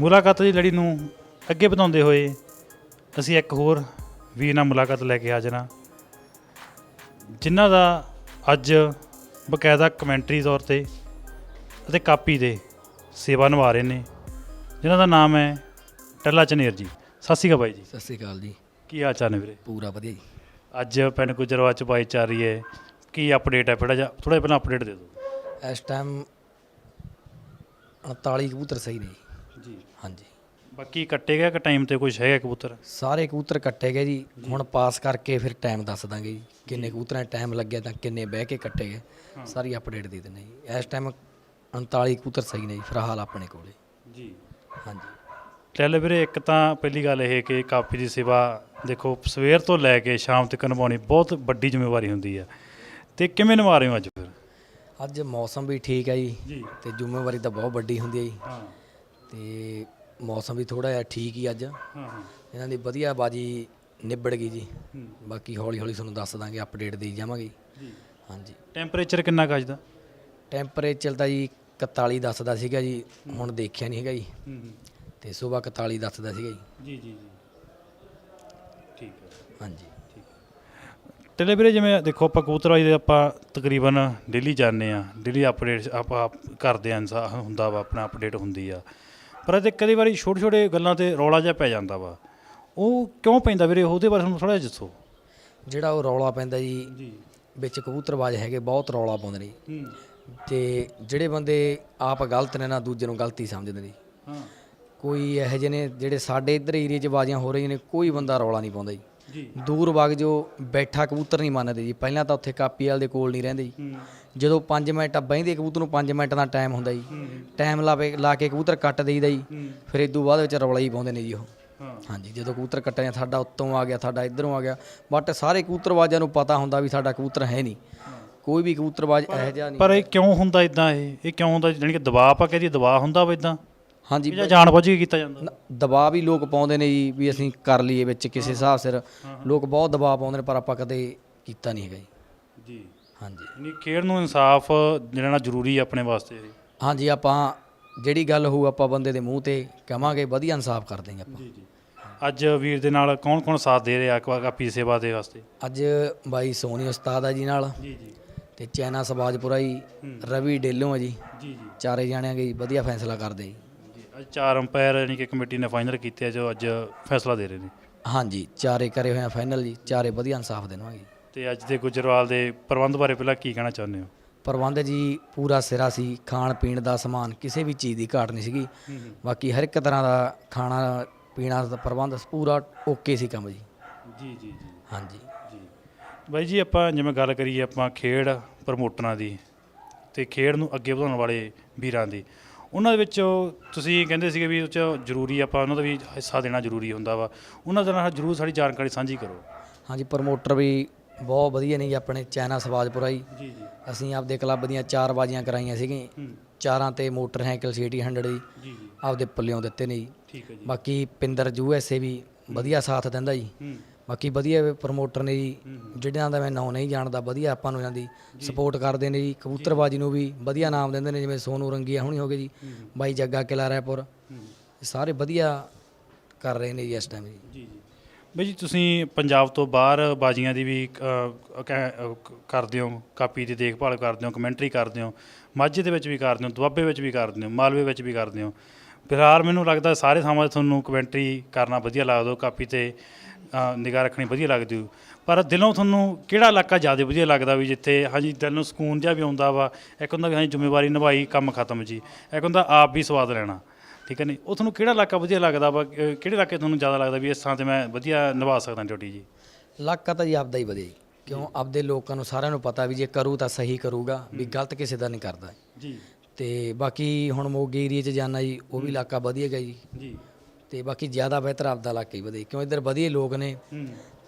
ਮੁਲਾਕਾਤ ਦੀ ਲੜੀ ਨੂੰ ਅੱਗੇ ਵਧਾਉਂਦੇ ਹੋਏ ਅਸੀਂ ਇੱਕ ਹੋਰ ਵੀਰ ਨਾਲ ਮੁਲਾਕਾਤ ਲੈ ਕੇ ਹਾਜ਼ਰ ਹਾਂ ਜਿਨ੍ਹਾਂ ਦਾ ਅੱਜ ਬਕਾਇਦਾ ਕਮੈਂਟਰੀ ਤੌਰ ਤੇ ਅਤੇ ਕਾਪੀ ਦੇ ਸੇਵਾ ਨਿਭਾ ਰਹੇ ਨੇ ਜਿਨ੍ਹਾਂ ਦਾ ਨਾਮ ਹੈ ਟੱਲਾ ਚਨੇਰ ਜੀ। ਸਤਿ ਸ਼੍ਰੀ ਅਕਾਲ ਬਾਈ ਜੀ। ਸਤਿ ਸ਼੍ਰੀ ਅਕਾਲ ਜੀ। ਕੀ ਹਾਲ ਚਾਲ ਨੇ ਵੀਰੇ? ਪੂਰਾ ਵਧੀਆ ਜੀ। ਅੱਜ ਪਿੰਡ ਗੁਜਰਵਾ ਚ ਬਾਈ ਚੱਲ ਰਹੀ ਹੈ। ਕੀ ਅਪਡੇਟ ਹੈ? ਥੋੜਾ ਜਿਹਾ ਥੋੜਾ ਪਹਿਲਾਂ ਅਪਡੇਟ ਦੇ ਦਿਓ। ਇਸ ਟਾਈਮ 39 ਕਬੂਤਰ ਸਹੀ ਨੇ ਜੀ। ਹਾਂਜੀ। ਬਾਕੀ ਕੱਟੇ ਗਿਆ ਕਿ ਟਾਈਮ ਤੇ ਕੁਝ ਹੈਗਾ ਕਬੂਤਰ? ਸਾਰੇ ਕਬੂਤਰ ਕੱਟੇ ਗਏ ਜੀ। ਹੁਣ ਪਾਸ ਕਰਕੇ ਫਿਰ ਟਾਈਮ ਦੱਸ ਦਾਂਗੇ ਜੀ। ਕਿੰਨੇ ਕਬੂਤਰਾਂ ਟਾਈਮ ਲੱਗਿਆ ਤਾਂ ਕਿੰਨੇ ਬਹਿ ਕੇ ਕੱਟੇ ਗਏ। ਸਾਰੀ ਅਪਡੇਟ ਦੇ ਦਿੰਦੇ ਜੀ। ਇਸ ਟਾਈਮ 39 ਕਬੂਤਰ ਸਹੀ ਨੇ ਜੀ ਫਿਲਹਾਲ ਆਪਣੇ ਕੋਲੇ। ਜੀ। ਹਾਂਜੀ। ਚੱਲ ਵੀਰੇ ਇੱਕ ਤਾਂ ਪਹਿਲੀ ਗੱਲ ਇਹ ਕਿ ਕਾਪੀ ਦੀ ਸੇਵਾ ਦੇਖੋ ਸਵੇਰ ਤੋਂ ਲੈ ਕੇ ਸ਼ਾਮ ਤੱਕ ਨਿਭਾਉਣੀ ਬਹੁਤ ਵੱਡੀ ਜ਼ਿੰਮੇਵਾਰੀ ਹੁੰਦੀ ਹੈ ਤੇ ਕਿਵੇਂ ਨਿਭਾ ਰਹੇ ਹੋ ਅੱਜ ਫਿਰ? ਅੱਜ ਮੌਸਮ ਵੀ ਠੀਕ ਹੈ ਜੀ। ਜੀ। ਤੇ ਜ਼ਿੰਮੇਵਾਰੀ ਤਾਂ ਬਹੁਤ ਵੱਡੀ ਹੁੰਦੀ ਹੈ ਜੀ। ਹਾਂ। ਤੇ ਮੌਸਮ ਵੀ ਥੋੜਾ ਜਿਹਾ ਠੀਕ ਹੀ ਅੱਜ। ਹਾਂ ਹਾਂ। ਇਹਨਾਂ ਦੀ ਵਧੀਆ ਬਾਜੀ ਨਿਬੜ ਗਈ ਜੀ। ਬਾਕੀ ਹੌਲੀ ਹੌਲੀ ਤੁਹਾਨੂੰ ਦੱਸ ਦਾਂਗੇ ਅਪਡੇਟ ਦੇਈ ਜਾਵਾਂਗੇ। ਜੀ। ਹਾਂਜੀ। ਟੈਂਪਰੇਚਰ ਕਿੰਨਾ ਕੁ ਅੱਜ ਦਾ? ਟੈਂਪਰੇਚਰ ਤਾਂ ਜੀ 41 ਦੱਸਦਾ ਸੀਗਾ ਜੀ ਹੁਣ ਦੇਖਿਆ ਨਹੀਂ ਹੈਗਾ ਜੀ। ਹੂੰ ਹੂੰ। ਤੇ ਸਵੇਰ 41 ਦੱਸਦਾ ਸੀਗਾ ਜੀ। ਜੀ ਜੀ ਜੀ। ਠੀਕ ਹੈ। ਹਾਂਜੀ। ਟੇਲੇ ਵੀਰੇ ਜਿਵੇਂ ਦੇਖੋ ਆਪਾਂ ਕਬੂਤਰਬਾਜੀ ਦੇ ਆਪਾਂ ਤਕਰੀਬਨ ਡੇਲੀ ਜਾਂਦੇ ਆ ਡੇਲੀ ਅਪਡੇਟ ਆਪਾਂ ਕਰਦੇ ਆਂ ਹੁੰਦਾ ਵਾ ਆਪਣਾ ਅਪਡੇਟ ਹੁੰਦੀ ਆ। ਪਰ ਇਹਦੇ ਕਈ ਵਾਰੀ ਛੋਟੇ ਛੋਟੇ ਗੱਲਾਂ ਤੇ ਰੌਲਾ ਜਿਹਾ ਪੈ ਜਾਂਦਾ ਵਾ। ਉਹ ਕਿਉਂ ਪੈਂਦਾ ਵੀਰੇ? ਉਹਦੇ ਬਾਰੇ ਤੁਹਾਨੂੰ ਥੋੜਾ ਜਿਹਾ ਦੱਸੋ। ਜਿਹੜਾ ਉਹ ਰੌਲਾ ਪੈਂਦਾ ਜੀ ਵਿੱਚ ਕਬੂਤਰਬਾਜ਼ ਹੈਗੇ ਬਹੁਤ ਰੌਲਾ ਪਾਉਂਦੇ ਨੇ ਤੇ ਜਿਹੜੇ ਬੰਦੇ ਆਪ ਗਲਤ ਨੇ ਨਾ ਦੂਜੇ ਨੂੰ ਗਲਤੀ ਸਮਝਦੇ ਨੇ ਹਾਂ। ਕੋਈ ਇਹੋ ਜਿਹੇ ਨੇ ਜਿਹੜੇ ਸਾਡੇ ਇੱਧਰ ਏਰੀਆ 'ਚ ਬਾਜ਼ੀਆਂ ਹੋ ਰਹੀਆਂ ਨੇ ਕੋਈ ਬੰਦਾ ਰੌਲਾ ਨਹੀਂ ਪਾਉਂਦਾ ਜੀ। ਦੂਰ ਵਗ ਜੋ ਬੈਠਾ ਕਬੂਤਰ ਨਹੀਂ ਮੰਨਦੇ ਜੀ। ਪਹਿਲਾਂ ਤਾਂ ਉੱਥੇ ਕਾਪੀ ਵਾਲ ਦੇ ਕੋਲ ਨਹੀਂ ਰਹਿੰਦੇ ਜੀ। ਜਦੋਂ 5 ਮਿੰਟ ਬਹਿੰਦੇ ਕਬੂਤਰ ਨੂੰ 5 ਮਿੰਟ ਦਾ ਟਾਈਮ ਹੁੰਦਾ ਜੀ। ਟਾਈਮ ਲਾਵੇ ਲਾ ਕੇ ਕਬੂਤਰ ਕੱਟ ਦੇਈਦਾ ਜੀ। ਫਿਰ ਇਦੋਂ ਬਾਅਦ ਵਿੱਚ ਰੌਲਾ ਹੀ ਪਾਉਂਦੇ ਨੇ ਜੀ ਉਹ। ਹਾਂ। ਹਾਂਜੀ ਜਦੋਂ ਕਬੂਤਰ ਕੱਟਿਆ ਸਾਡਾ ਉੱਤੋਂ ਆ ਗਿਆ ਸਾਡਾ ਇਧਰੋਂ ਆ ਗਿਆ। ਬਟ ਸਾਰੇ ਕਬੂਤਰਬਾਜ਼ਾਂ ਨੂੰ ਪਤਾ ਹੁੰਦਾ ਵੀ ਸਾਡਾ ਕਬੂਤਰ ਹੈ ਨਹੀਂ। ਕੋਈ ਵੀ ਕਬੂਤਰਬਾਜ਼ ਇਹੋ ਜਿਹਾ ਨਹੀਂ। ਪਰ ਇਹ ਕਿਉਂ ਹੁੰਦਾ ਇਦਾਂ ਇਹ? ਇਹ ਕਿਉਂ ਹੁੰਦਾ ਕਿ ਦਬਾਅ ਆਪਾਂ ਕਹਦੇ ਦਬਾਅ ਹੁੰਦਾ ਵਾ ਇਦਾਂ ਹਾਂਜੀ। ਜਾਂ ਜਾਣ ਬੁੱਝ ਕੇ ਕੀਤਾ ਜਾਂਦਾ? ਦਬਾਅ ਵੀ ਲੋਕ ਪਾਉਂਦੇ ਨੇ ਜੀ ਵੀ ਅਸੀਂ ਕਰ ਲਈਏ ਵਿੱਚ ਕਿਸੇ ਹਿਸਾਬ ਸਿਰ। ਲੋਕ ਬਹੁਤ ਦਬਾਅ ਪਾਉਂਦੇ ਨੇ ਪਰ ਆਪਾਂ ਕਦੇ ਕੀਤਾ ਨਹੀਂ ਹੈਗਾ ਜੀ। ਜੀ। ਹਾਂਜੀ। ਨਹੀਂ ਖੇਡ ਨੂੰ ਇਨਸਾਫ ਦੇਣਾ ਜ਼ਰੂਰੀ ਹੈ ਆਪਣੇ ਵਾਸਤੇ ਹਾਂਜੀ ਆਪਾਂ ਜਿਹੜੀ ਗੱਲ ਹੋਊ ਆਪਾਂ ਬੰਦੇ ਦੇ ਮੂੰਹ ਤੇ ਕਵਾਂਗੇ ਵਧੀਆ ਇਨਸਾਫ ਕਰ ਦੇਂਗੇ ਆਪਾਂ। ਜੀ ਜੀ। ਅੱਜ ਵੀਰ ਦੇ ਨਾਲ ਕੌਣ ਕੌਣ ਸਾਥ ਦੇ ਰਿਹਾ ਕਾਪੀ ਸੇਵਾ ਦੇ ਵਾਸਤੇ? ਅੱਜ ਬਾਈ ਸੋਨੀ ਉਸਤਾਦ ਆ ਜੀ ਨਾਲ। ਜੀ ਜੀ। ਤੇ ਚੈਨਾ ਸਬਾਜਪੁਰਾ ਜੀ ਰਵੀ ਡੇਲੋਂ ਆ ਜੀ। ਜੀ ਜੀ। ਚਾਰੇ ਜਾਣਿਆਂ ਗਈ ਵਧੀਆ ਫੈਸਲਾ ਕਰਦੇ ਜੀ। ਅੱਜ ਚਾਰ ਅੰਪਾਇਰ ਯਾਨੀ ਕਿ ਕਮੇਟੀ ਨੇ ਫਾਈਨਲ ਕੀਤੇ ਆ ਜੋ ਅੱਜ ਫੈਸਲਾ ਦੇ ਰਹੇ ਨੇ। ਹਾਂਜੀ ਚਾਰੇ ਕਰੇ ਹੋਏ ਆ ਫਾਈਨਲ ਜੀ ਚਾਰੇ ਵਧੀਆ ਇਨਸਾਫ ਦੇਣਗੇ। ਤੇ ਅੱਜ ਦੇ ਗੁਜਰਵਾਲ ਦੇ ਪ੍ਰਬੰਧ ਬਾਰੇ ਪਹਿਲਾਂ ਕੀ ਕਹਿਣਾ ਚਾਹੁੰਦੇ ਹੋ? ਪ੍ਰਬੰਧ ਜੀ ਪੂਰਾ ਸਿਰਾ ਸੀ ਖਾਣ ਪੀਣ ਦਾ ਸਮਾਨ ਕਿਸੇ ਵੀ ਚੀਜ਼ ਦੀ ਘਾਟ ਨਹੀਂ ਸੀਗੀ। ਬਾਕੀ ਹਰ ਇੱਕ ਤਰ੍ਹਾਂ ਦਾ ਖਾਣਾ ਪੀਣਾ ਦਾ ਪ੍ਰਬੰਧ ਪੂਰਾ ਓਕੇ ਸੀ ਕੰਮ ਜੀ। ਜੀ ਜੀ ਜੀ। ਹਾਂਜੀ। ਜੀ। ਬਾਈ ਜੀ ਆਪਾਂ ਜਿਵੇਂ ਗੱਲ ਕਰੀਏ ਆਪਾਂ ਖੇਡ ਪ੍ਰਮੋਟਰਾਂ ਦੀ ਤੇ ਖੇਡ ਨੂੰ ਅੱਗੇ ਵਧਾਉਣ ਵਾਲੇ ਵੀਰਾਂ ਦੀ। ਉਹਨਾਂ ਦੇ ਵਿੱਚ ਤੁਸੀਂ ਕਹਿੰਦੇ ਸੀਗੇ ਵੀ ਉਹ 'ਚ ਜ਼ਰੂਰੀ ਆਪਾਂ ਉਹਨਾਂ ਦਾ ਵੀ ਹਿੱਸਾ ਦੇਣਾ ਜ਼ਰੂਰੀ ਹੁੰਦਾ ਵਾ। ਉਹਨਾਂ ਦੇ ਨਾਲ ਜ਼ਰੂਰ ਸਾਡੀ ਜਾਣਕਾਰੀ ਸਾਂਝੀ ਕਰੋ। ਹਾਂਜੀ ਪ੍ਰਮੋਟਰ ਵੀ ਬਹੁਤ ਵਧੀਆ ਨੇ ਜੀ ਆਪਣੇ ਚੈਨਾ ਸਵਾਜਪੁਰਾ ਜੀ। ਜੀ ਜੀ। ਅਸੀਂ ਆਪਦੇ ਕਲੱਬ ਦੀਆਂ ਚਾਰ ਬਾਜ਼ੀਆਂ ਕਰਾਈਆਂ ਸੀਗੀਆਂ ਚਾਰਾਂ ਤੇ ਮੋਟਰਸਾਈਕਲ ਸੀਟੀ 100 ਜੀ। ਜੀ ਆਪਦੇ ਪੱਲਿਓਂ ਦਿੱਤੇ ਨੇ ਜੀ। ਠੀਕ ਹੈ ਜੀ। ਬਾਕੀ ਪਿੰਦਰ ਯੂਐਸਏ ਵੀ ਵਧੀਆ ਸਾਥ ਦਿੰਦਾ ਜੀ। ਬਾਕੀ ਵਧੀਆ ਪ੍ਰਮੋਟਰ ਨੇ ਜੀ। ਜਿਹੜਿਆਂ ਦਾ ਮੈਂ ਨਾਂ ਨਹੀਂ ਜਾਣਦਾ ਵਧੀਆ ਆਪਾਂ ਨੂੰ ਇਹਨਾਂ ਦੀ ਸਪੋਰਟ ਕਰਦੇ ਨੇ ਜੀ। ਕਬੂਤਰਬਾਜੀ ਨੂੰ ਵੀ ਵਧੀਆ ਨਾਮ ਦਿੰਦੇ ਨੇ ਜਿਵੇਂ ਸੋਨੂ ਰੰਗੀਆ ਹੁਣੀ ਹੋ ਗਏ ਜੀ। ਬਾਈ ਜੱਗਾ ਕਿਲਾ ਰਾਏਪੁਰ। ਹੂੰ। ਇਹ ਸਾਰੇ ਵਧੀਆ ਕਰ ਰਹੇ ਨੇ ਜੀ ਇਸ ਟਾਈਮ ਜੀ। ਜੀ ਜੀ। ਬਈ ਜੀ ਤੁਸੀਂ ਪੰਜਾਬ ਤੋਂ ਬਾਹਰ ਬਾਜੀਆਂ ਦੀ ਵੀ ਅ, ਕਹਿ- ਅ, ਕ- ਕਰਦੇ ਹੋ ਕਾਪੀ ਦੀ ਦੇਖਭਾਲ ਕਰਦੇ ਹੋ ਕਮੈਂਟਰੀ ਕਰਦੇ ਹੋ ਮਾਝੇ ਦੇ ਵਿੱਚ ਵੀ ਕਰਦੇ ਹੋ ਦੁਆਬੇ ਵਿੱਚ ਵੀ ਕਰਦੇ ਹੋ ਮਾਲਵੇ ਵਿੱਚ ਵੀ ਕਰਦੇ ਹੋ। ਫਿਲਹਾਲ ਮੈਨੂੰ ਲੱਗਦਾ ਸਾਰੇ ਥਾਵਾਂ 'ਤੇ ਤੁਹਾਨੂੰ ਕਮੈਂਟਰੀ ਕਰਨਾ ਵਧੀਆ ਲੱਗਦਾ ਹੋ ਕਾਪੀ ਤੇ ਨਿਗਾਹ ਰੱਖਣੀ ਵਧੀਆ ਲੱਗਦੀ ਹੋ ਪਰ ਦਿਲੋਂ ਤੁਹਾਨੂੰ ਕਿਹੜਾ ਇਲਾਕਾ ਜ਼ਿਆਦਾ ਵਧੀਆ ਲੱਗਦਾ ਵੀ ਜਿੱਥੇ ਹਾਂਜੀ ਦਿਲ ਨੂੰ ਸਕੂਨ ਜਿਹਾ ਵੀ ਆਉਂਦਾ ਵਾ ਇੱਕ ਹੁੰਦਾ ਕਿ ਹਾਂਜੀ ਜ਼ਿੰਮੇਵਾਰੀ ਨਿਭਾਈ ਕੰਮ ਖਤਮ ਜੀ ਇੱਕ ਹੁੰਦਾ ਆਪ ਵੀ ਸਵਾਦ ਲੈਣਾ। ਠੀਕ ਹੈ ਨਹੀਂ ਉਹ ਤੁਹਾਨੂੰ ਕਿਹੜਾ ਇਲਾਕਾ ਵਧੀਆ ਲੱਗਦਾ ਵਾ? ਕਿਹੜੇ ਇਲਾਕੇ ਤੁਹਾਨੂੰ ਜ਼ਿਆਦਾ ਲੱਗਦਾ ਵੀ ਇਸ ਥਾਂ ਤੇ ਮੈਂ ਵਧੀਆ ਨਿਭਾ ਸਕਦਾ ਡਿਊਟੀ ਜੀ? ਇਲਾਕਾ ਤਾਂ ਜੀ ਆਪਦਾ ਹੀ ਵਧੀਆ ਜੀ। ਕਿਉਂ? ਆਪਦੇ ਲੋਕਾਂ ਨੂੰ ਸਾਰਿਆਂ ਨੂੰ ਪਤਾ ਵੀ ਜੇ ਕਰੂ ਤਾਂ ਸਹੀ ਕਰੂਗਾ ਵੀ ਗਲਤ ਕਿਸੇ ਦਾ ਨਹੀਂ ਕਰਦਾ। ਜੀ। ਤੇ ਬਾਕੀ ਹੁਣ ਮੋਗੇ ਏਰੀਏ 'ਚ ਜਾਣਾ ਜੀ ਉਹ ਵੀ ਇਲਾਕਾ ਵਧੀਆ ਗਾ ਜੀ। ਜੀ। ਤੇ ਬਾਕੀ ਜ਼ਿਆਦਾ ਬਿਹਤਰ ਆਪਦਾ ਇਲਾਕਾ ਹੀ ਵਧੀਆ ਕਿਉਂ ਇੱਧਰ ਵਧੀਆ ਲੋਕ ਨੇ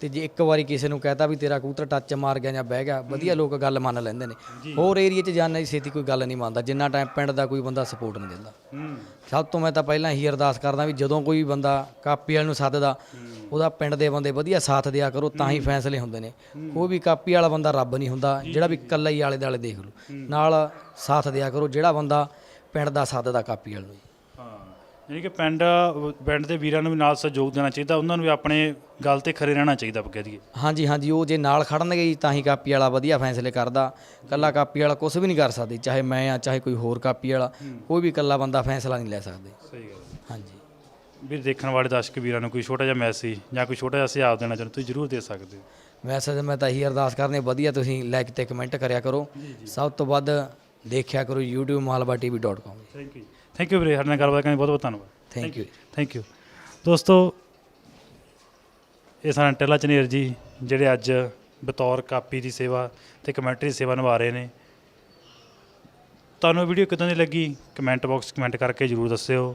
ਤੇ ਜੇ ਇੱਕ ਵਾਰੀ ਕਿਸੇ ਨੂੰ ਕਹਤਾ ਵੀ ਤੇਰਾ ਕਬੂਤਰ ਟੱਚ ਮਾਰ ਗਿਆ ਜਾਂ ਬਹਿ ਗਿਆ ਵਧੀਆ ਲੋਕ ਗੱਲ ਮੰਨ ਲੈਂਦੇ ਨੇ। ਹੋਰ ਏਰੀਆ 'ਚ ਜਾਣਾ ਜੀ ਛੇਤੀ ਕੋਈ ਗੱਲ ਨਹੀਂ ਮੰਨਦਾ। ਜਿੰਨਾ ਟਾਈਮ ਪਿੰਡ ਦਾ ਕੋਈ ਬੰਦਾ ਸਪੋਰਟ ਨਹੀਂ ਦਿੰਦਾ। ਸਭ ਤੋਂ ਮੈਂ ਤਾਂ ਪਹਿਲਾਂ ਹੀ ਅਰਦਾਸ ਕਰਦਾ ਵੀ ਜਦੋਂ ਕੋਈ ਬੰਦਾ ਕਾਪੀ ਵਾਲ ਨੂੰ ਸੱਦਦਾ ਉਹਦਾ ਪਿੰਡ ਦੇ ਬੰਦੇ ਵਧੀਆ ਸਾਥ ਦਿਆ ਕਰੋ ਤਾਂ ਹੀ ਫੈਸਲੇ ਹੁੰਦੇ ਨੇ। ਕੋਈ ਵੀ ਕਾਪੀ ਵਾਲਾ ਬੰਦਾ ਰੱਬ ਨਹੀਂ ਹੁੰਦਾ ਜਿਹੜਾ ਵੀ ਇਕੱਲਾ ਹੀ ਆਲੇ ਦਾਲੇ ਦੇਖ ਲਓ। ਨਾਲ ਸਾਥ ਦਿਆ ਕਰੋ ਜਿਹੜਾ ਬੰਦਾ ਪਿੰਡ ਦਾ ਸੱਦਦਾ ਕਾਪੀ ਵਾਲ ਨੂੰ। ਹਾਂ। ਯਾਨੀ ਕਿ ਪਿੰਡ ਪਿੰਡ ਦੇ ਵੀਰਾਂ ਨੂੰ ਵੀ ਨਾਲ ਸਹਿਯੋਗ ਦੇਣਾ ਚਾਹੀਦਾ ਉਹਨਾਂ ਨੂੰ ਵੀ ਆਪਣੇ ਗੱਲ ਤੇ ਖਰੇ ਰਹਿਣਾ ਚਾਹੀਦਾ ਆਪਾਂ ਕਹਿ ਦਈਏ। ਹਾਂਜੀ ਹਾਂਜੀ ਉਹ ਜੇ ਨਾਲ ਖੜਨਗੇ ਜੀ ਤਾਂ ਹੀ ਕਾਪੀ ਵਾਲਾ ਵਧੀਆ ਫੈਸਲੇ ਕਰਦਾ। ਕੱਲਾ ਕਾਪੀ ਵਾਲਾ ਕੁਝ ਵੀ ਨਹੀਂ ਕਰ ਸਕਦੀ ਚਾਹੇ ਮੈਂ ਆ ਚਾਹੇ ਕੋਈ ਹੋਰ ਕਾਪੀ ਵਾਲਾ ਕੋਈ ਵੀ ਕੱਲਾ ਬੰਦਾ ਫੈਸਲਾ ਨਹੀਂ ਲੈ ਸਕਦੇ। ਸਹੀ ਗੱਲ ਹਾਂਜੀ। ਵੀਰ ਦੇਖਣ ਵਾਲੇ ਦਰਸ਼ਕ ਵੀਰਾਂ ਨੂੰ ਕੋਈ ਛੋਟਾ ਜਿਹਾ ਮੈਸੇਜ ਜਾਂ ਕੋਈ ਛੋਟਾ ਜਿਹਾ ਸੁਝਾਅ ਦੇਣਾ ਚਾਹੁੰਦੇ ਤੁਸੀਂ ਜ਼ਰੂਰ ਦੇ ਸਕਦੇ ਹੋ। ਤਾਂ ਮੈਂ ਤਾਂ ਇਹੀ ਅਰਦਾਸ ਕਰਨੀ ਵਧੀਆ ਤੁਸੀਂ ਲਾਈਕ ਤੇ ਕਮੈਂਟ ਕਰਿਆ ਕਰੋ। ਸਭ ਤੋਂ ਵੱਧ ਦੇਖਿਆ ਕਰੋ youtube.malba.tv.com thank you thank you ਵੀਰੇ ਸਾਡੇ ਨਾਲ ਗੱਲਬਾਤ ਕਰਨ ਲਈ ਬਹੁਤ ਬਹੁਤ ਧੰਨਵਾਦ। ਥੈਂਕ ਯੂ ਥੈਂਕ ਯੂ ਦੋਸਤੋ ਇਹ ਸਾਡੇ ਟੈਲਾ ਚਨੇਰ ਜੀ ਜਿਹੜੇ ਅੱਜ ਬਤੌਰ ਕਾਪੀ ਦੀ ਸੇਵਾ ਤੇ ਕਮੈਂਟਰੀ ਸੇਵਾ ਨਿਭਾ ਰਹੇ ਨੇ। ਤੁਹਾਨੂੰ ਵੀਡੀਓ ਕਿਦਾਂ ਦੀ ਲੱਗੀ? ਕਮੈਂਟ ਬਾਕਸ ਕਮੈਂਟ ਕਰਕੇ ਜਰੂਰ ਦੱਸਿਓ।